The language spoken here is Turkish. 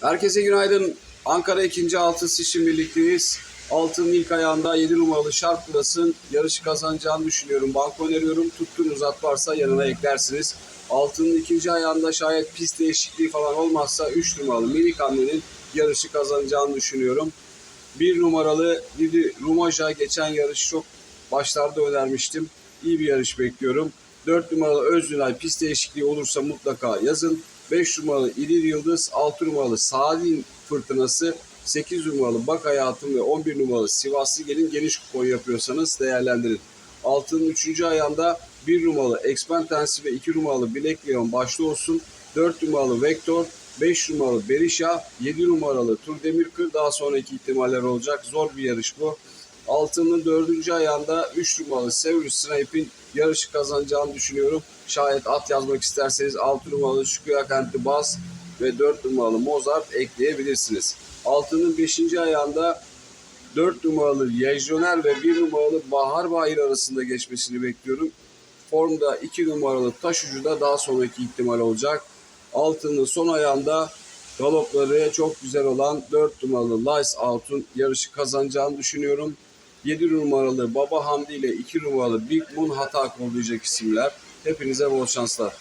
Herkese günaydın. Ankara 2. altın için birlikteyiz. Altının ilk ayağında 7 numaralı Sharp Plus'ın yarışı kazanacağını düşünüyorum. Banko öneriyorum. Tuttuğun uzat varsa yanına eklersiniz. Altının ikinci ayağında şayet pist değişikliği falan olmazsa 3 numaralı Minik Hamle'nin yarışı kazanacağını düşünüyorum. 1 numaralı Didi Rumaja geçen yarışı çok başlarda önermiştim. İyi bir yarış bekliyorum. 4 numaralı Özdünay pist değişikliği olursa mutlaka yazın. 5 numaralı İlir Yıldız, 6 numaralı Sadin Fırtınası, 8 numaralı Bak Hayatım ve 11 numaralı Sivaslı Gelin geniş kupon yapıyorsanız değerlendirin. Altının 3. ayağında 1 numaralı Expentensi ve 2 numaralı Black Leon başta olsun. 4 numaralı Vector, 5 numaralı Berisha, 7 numaralı Tur Demirkır daha sonraki ihtimaller olacak. Zor bir yarış bu. Altının dördüncü ayağında 3 numaralı Severus Snipe'in yarışı kazanacağını düşünüyorum. Şayet at yazmak isterseniz 6 numaralı Şükrü Kentli Bas ve 4 numaralı Mozart ekleyebilirsiniz. Altının 5. ayağında 4 numaralı Lejyoner ve 1 numaralı Bahar Bahir arasında geçmesini bekliyorum. Formda 2 numaralı Taş Ucu da daha sonraki ihtimal olacak. Altının son ayağında galopları çok güzel olan 4 numaralı Lice Out'un yarışı kazanacağını düşünüyorum. 7 numaralı Baba Hamdi ile 2 numaralı Big Moon hata kollayacak isimler. Hepinize bol şanslar.